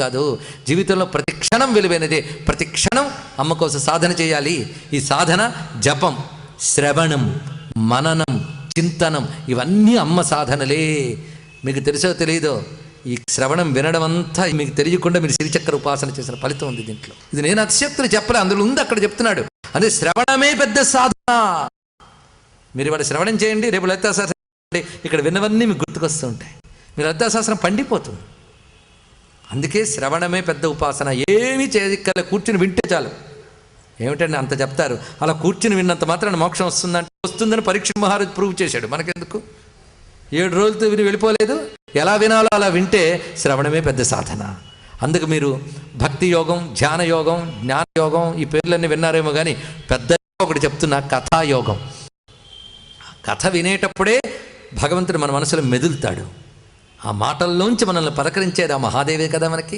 కాదు జీవితంలో ప్రతి క్షణం విలువైనదే. ప్రతి క్షణం అమ్మ కోసం సాధన చేయాలి. ఈ సాధన జపం శ్రవణం మననం చింతనం ఇవన్నీ అమ్మ సాధనలే. మీకు తెలుసో తెలియదో ఈ శ్రవణం వినడం అంతా మీకు తెలియకుండా మీరు సిరిచక్ర ఉపాసన చేసిన ఫలితం ఉంది దీంట్లో. ఇది నేను అతిశక్తులు చెప్పలే అందులో ఉంది అక్కడ చెప్తున్నాడు. అదే శ్రవణమే పెద్ద సాధన. మీరు ఇవాళ శ్రవణం చేయండి రేపు లలితాశాస్త్రం ఇక్కడ విన్నవన్నీ మీకు గుర్తుకొస్తూ ఉంటాయి. మీరు లలితాశాస్త్రం పండిపోతుంది. అందుకే శ్రవణమే పెద్ద ఉపాసన. ఏమీ చేయక్కర్లే కూర్చుని వింటే చాలు. ఏమిటండి అంత చెప్తారు? అలా కూర్చుని విన్నంత మాత్రాన మోక్షం వస్తుందంటే వస్తుందని పరీక్ష మహారాజ్ ప్రూవ్ చేశాడు. మనకెందుకు? ఏడు రోజులతో విని వెళ్ళిపోలేదు? ఎలా వినాలో అలా వింటే శ్రవణమే పెద్ద సాధన. అందుకు మీరు భక్తి యోగం ధ్యాన యోగం జ్ఞాన యోగం ఈ పేర్లన్నీ విన్నారేమో కానీ పెద్ద ఒకటి చెప్తున్న కథాయోగం కథ వినేటప్పుడే భగవంతుడు మన మనసులో మెదులుతాడు. ఆ మాటల్లోంచి మనల్ని పలకరించేది ఆ మహాదేవే కదా మనకి?